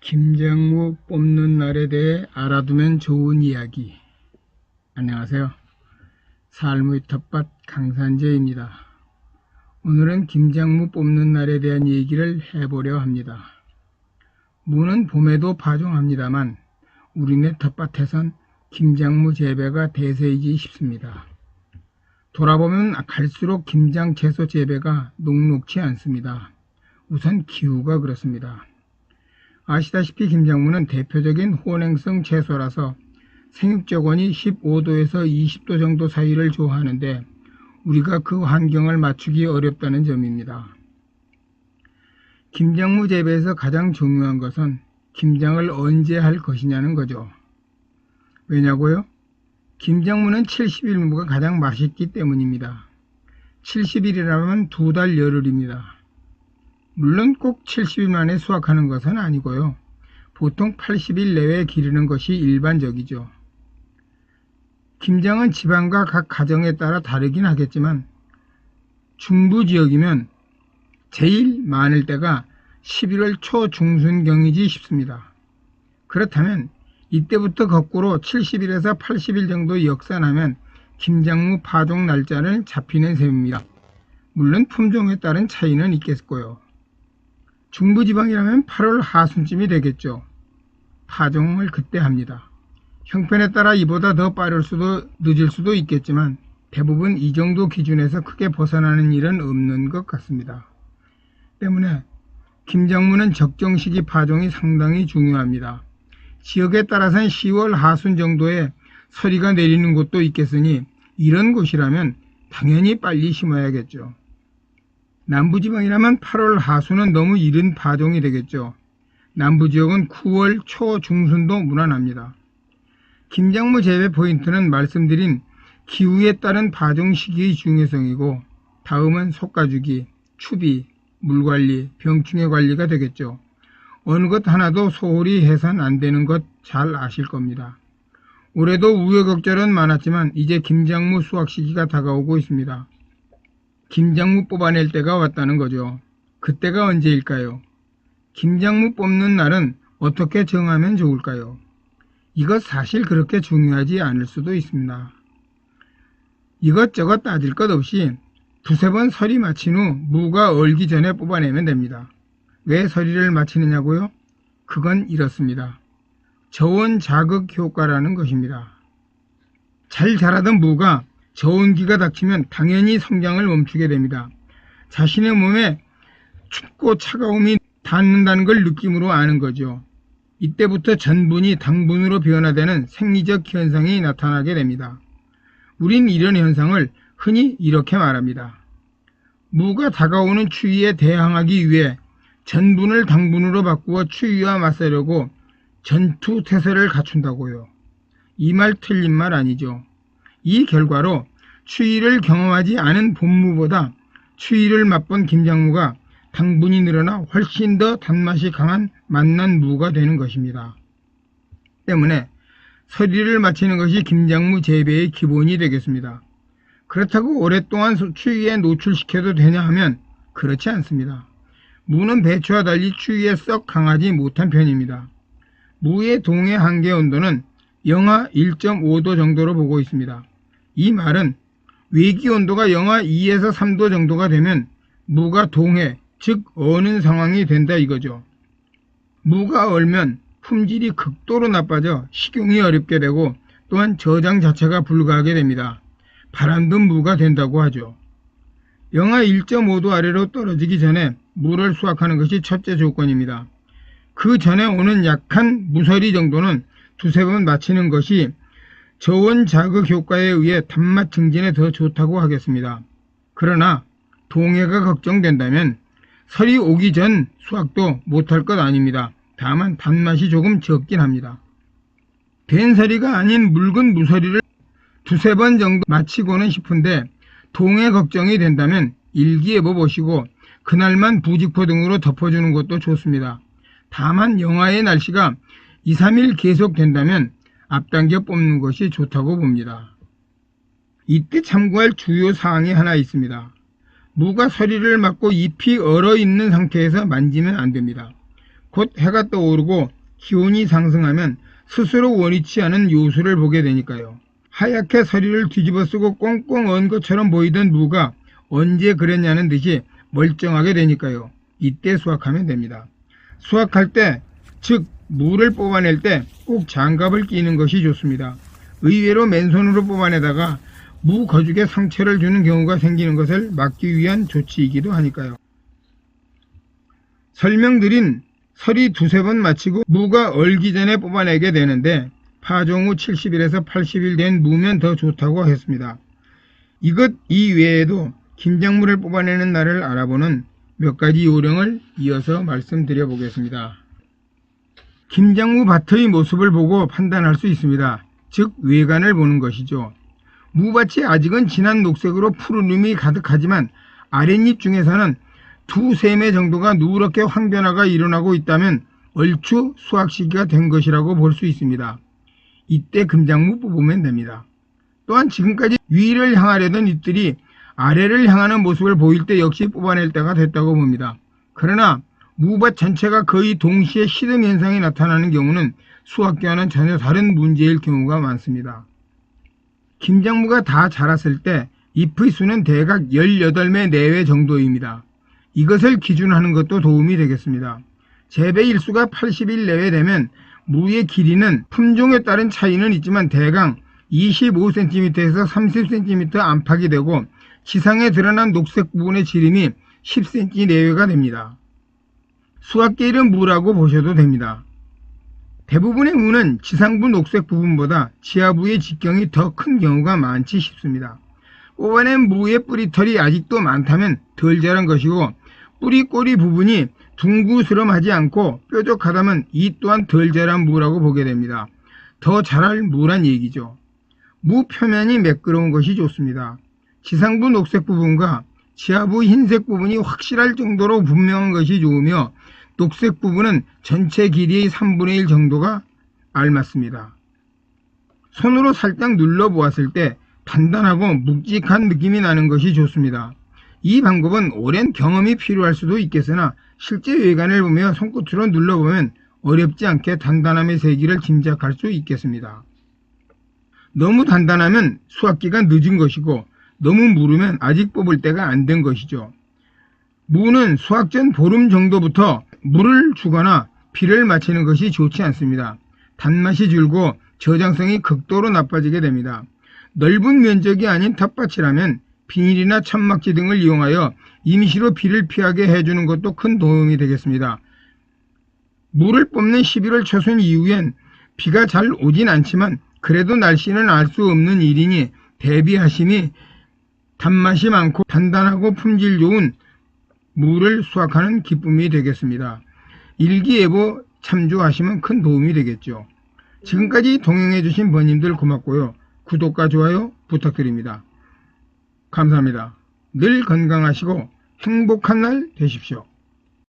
김장무 뽑는 날에 대해 알아두면 좋은 이야기. 안녕하세요. 삶의 텃밭 강산재입니다. 오늘은 김장무 뽑는 날에 대한 얘기를 해보려 합니다. 무는 봄에도 파종합니다만 우리네 텃밭에선 김장무 재배가 대세이지 싶습니다. 돌아보면 갈수록 김장 채소 재배가 녹록치 않습니다. 우선 기후가 그렇습니다. 아시다시피 김장무는 대표적인 혼행성 채소라서 생육적원이 15도에서 20도 정도 사이를 좋아하는데 우리가 그 환경을 맞추기 어렵다는 점입니다. 김장무 재배에서 가장 중요한 것은 김장을 언제 할 것이냐는 거죠. 왜냐고요? 김장무는 70일무가 가장 맛있기 때문입니다. 70일이라면 두 달 열흘입니다. 물론 꼭 70일 만에 수확하는 것은 아니고요. 보통 80일 내외 기르는 것이 일반적이죠. 김장은 지방과 각 가정에 따라 다르긴 하겠지만 중부 지역이면 제일 많을 때가 11월 초 중순경이지 싶습니다. 그렇다면 이때부터 거꾸로 70일에서 80일 정도 역산하면 김장무 파종 날짜를 잡히는 셈입니다. 물론 품종에 따른 차이는 있겠고요. 중부지방이라면 8월 하순쯤이 되겠죠. 파종을 그때 합니다. 형편에 따라 이보다 더 빠를 수도 늦을 수도 있겠지만 대부분 이 정도 기준에서 크게 벗어나는 일은 없는 것 같습니다. 때문에 김장무는 적정 시기 파종이 상당히 중요합니다. 지역에 따라서는 10월 하순 정도에 서리가 내리는 곳도 있겠으니 이런 곳이라면 당연히 빨리 심어야겠죠. 남부지방이라면 8월 하순은 너무 이른 파종이 되겠죠. 남부지역은 9월 초 중순도 무난합니다. 김장무 재배 포인트는 말씀드린 기후에 따른 파종 시기의 중요성이고 다음은 속가주기, 추비, 물관리, 병충해 관리가 되겠죠. 어느 것 하나도 소홀히 해선 안 되는 것 잘 아실 겁니다. 올해도 우여곡절은 많았지만 이제 김장무 수확 시기가 다가오고 있습니다. 김장무 뽑아낼 때가 왔다는 거죠. 그때가 언제일까요? 김장무 뽑는 날은 어떻게 정하면 좋을까요? 이것 사실 그렇게 중요하지 않을 수도 있습니다. 이것저것 따질 것 없이 두세 번 서리 마친 후 무가 얼기 전에 뽑아내면 됩니다. 왜 서리를 마치느냐고요? 그건 이렇습니다. 저온 자극 효과라는 것입니다. 잘 자라던 무가 저온기가 닥치면 당연히 성장을 멈추게 됩니다. 자신의 몸에 춥고 차가움이 닿는다는 걸 느낌으로 아는 거죠. 이때부터 전분이 당분으로 변화되는 생리적 현상이 나타나게 됩니다. 우린 이런 현상을 흔히 이렇게 말합니다. 무가 다가오는 추위에 대항하기 위해 전분을 당분으로 바꾸어 추위와 맞서려고 전투 태세를 갖춘다고요. 이 말 틀린 말 아니죠. 이 결과로 추위를 경험하지 않은 봄무보다 추위를 맛본 김장무가 당분이 늘어나 훨씬 더 단맛이 강한 맛난 무가 되는 것입니다. 때문에 서리를 마치는 것이 김장무 재배의 기본이 되겠습니다. 그렇다고 오랫동안 추위에 노출시켜도 되냐 하면 그렇지 않습니다. 무는 배추와 달리 추위에 썩 강하지 못한 편입니다. 무의 동해 한계 온도는 영하 1.5도 정도로 보고 있습니다. 이 말은 외기 온도가 영하 2에서 3도 정도가 되면 무가 동해, 즉 어는 상황이 된다 이거죠. 무가 얼면 품질이 극도로 나빠져 식용이 어렵게 되고 또한 저장 자체가 불가하게 됩니다. 바람든 무가 된다고 하죠. 영하 1.5도 아래로 떨어지기 전에 무를 수확하는 것이 첫째 조건입니다. 그 전에 오는 약한 무서리 정도는 두세 번 마치는 것이 저온 자극 효과에 의해 단맛 증진에 더 좋다고 하겠습니다. 그러나 동해가 걱정된다면 설이 오기 전 수확도 못할 것 아닙니다. 다만 단맛이 조금 적긴 합니다. 벤서리가 아닌 묽은 무서리를 두세 번 정도 마치고는 싶은데 동해 걱정이 된다면 일기예보 보시고 그날만 부직포 등으로 덮어주는 것도 좋습니다. 다만 영하의 날씨가 2, 3일 계속된다면 앞당겨 뽑는 것이 좋다고 봅니다. 이때 참고할 주요 사항이 하나 있습니다. 무가 서리를 맞고 잎이 얼어 있는 상태에서 만지면 안 됩니다. 곧 해가 떠오르고 기온이 상승하면 스스로 원위치 않은 요수를 보게 되니까요. 하얗게 서리를 뒤집어 쓰고 꽁꽁 언 것처럼 보이던 무가 언제 그랬냐는 듯이 멀쩡하게 되니까요. 이때 수확하면 됩니다. 수확할 때, 즉 무를 뽑아낼 때 꼭 장갑을 끼는 것이 좋습니다. 의외로 맨손으로 뽑아내다가 무 거죽에 상처를 주는 경우가 생기는 것을 막기 위한 조치이기도 하니까요. 설명드린 설이 두세 번 마치고 무가 얼기 전에 뽑아내게 되는데 파종 후 70일에서 80일 된 무면 더 좋다고 했습니다. 이것 이외에도 김장물을 뽑아내는 날을 알아보는 몇 가지 요령을 이어서 말씀드려 보겠습니다. 김장무 밭의 모습을 보고 판단할 수 있습니다. 즉 외관을 보는 것이죠. 무밭이 아직은 진한 녹색으로 푸른님이 가득하지만 아랫잎 중에서는 두세 매 정도가 누렇게 황변화가 일어나고 있다면 얼추 수확 시기가 된 것이라고 볼 수 있습니다. 이때 금장무 뽑으면 됩니다. 또한 지금까지 위를 향하려던 잎들이 아래를 향하는 모습을 보일 때 역시 뽑아낼 때가 됐다고 봅니다. 그러나 무밭 전체가 거의 동시에 시듬 현상이 나타나는 경우는 수확기와는 전혀 다른 문제일 경우가 많습니다. 김장무가 다 자랐을 때 잎의 수는 대각 18매 내외 정도입니다. 이것을 기준하는 것도 도움이 되겠습니다. 재배 일수가 80일 내외 되면 무의 길이는 품종에 따른 차이는 있지만 대강 25cm에서 30cm 안팎이 되고 지상에 드러난 녹색 부분의 지름이 10cm 내외가 됩니다. 수학계일은 무라고 보셔도 됩니다. 대부분의 무는 지상부 녹색 부분보다 지하부의 직경이 더 큰 경우가 많지 싶습니다. 뽑아낸 무의 뿌리털이 아직도 많다면 덜 자란 것이고 뿌리 꼬리 부분이 둥구스름하지 않고 뾰족하다면 이 또한 덜 자란 무라고 보게 됩니다. 더 자랄 무란 얘기죠. 무 표면이 매끄러운 것이 좋습니다. 지상부 녹색 부분과 지하부 흰색 부분이 확실할 정도로 분명한 것이 좋으며 녹색 부분은 전체 길이의 3분의 1 정도가 알맞습니다. 손으로 살짝 눌러보았을 때 단단하고 묵직한 느낌이 나는 것이 좋습니다. 이 방법은 오랜 경험이 필요할 수도 있겠으나 실제 외관을 보며 손끝으로 눌러보면 어렵지 않게 단단함의 세기를 짐작할 수 있겠습니다. 너무 단단하면 수확기가 늦은 것이고 너무 무르면 아직 뽑을 때가 안 된 것이죠. 무는 수확 전 보름 정도부터 물을 주거나 비를 맞히는 것이 좋지 않습니다. 단맛이 줄고 저장성이 극도로 나빠지게 됩니다. 넓은 면적이 아닌 텃밭이라면 비닐이나 천막지 등을 이용하여 임시로 비를 피하게 해주는 것도 큰 도움이 되겠습니다. 물을 뽑는 11월 초순 이후엔 비가 잘 오진 않지만 그래도 날씨는 알 수 없는 일이니 대비하심이 단맛이 많고 단단하고 품질 좋은 무를 수확하는 기쁨이 되겠습니다. 일기예보 참조하시면 큰 도움이 되겠죠. 지금까지 동행해주신 번님들 고맙고요. 구독과 좋아요 부탁드립니다. 감사합니다. 늘 건강하시고 행복한 날 되십시오.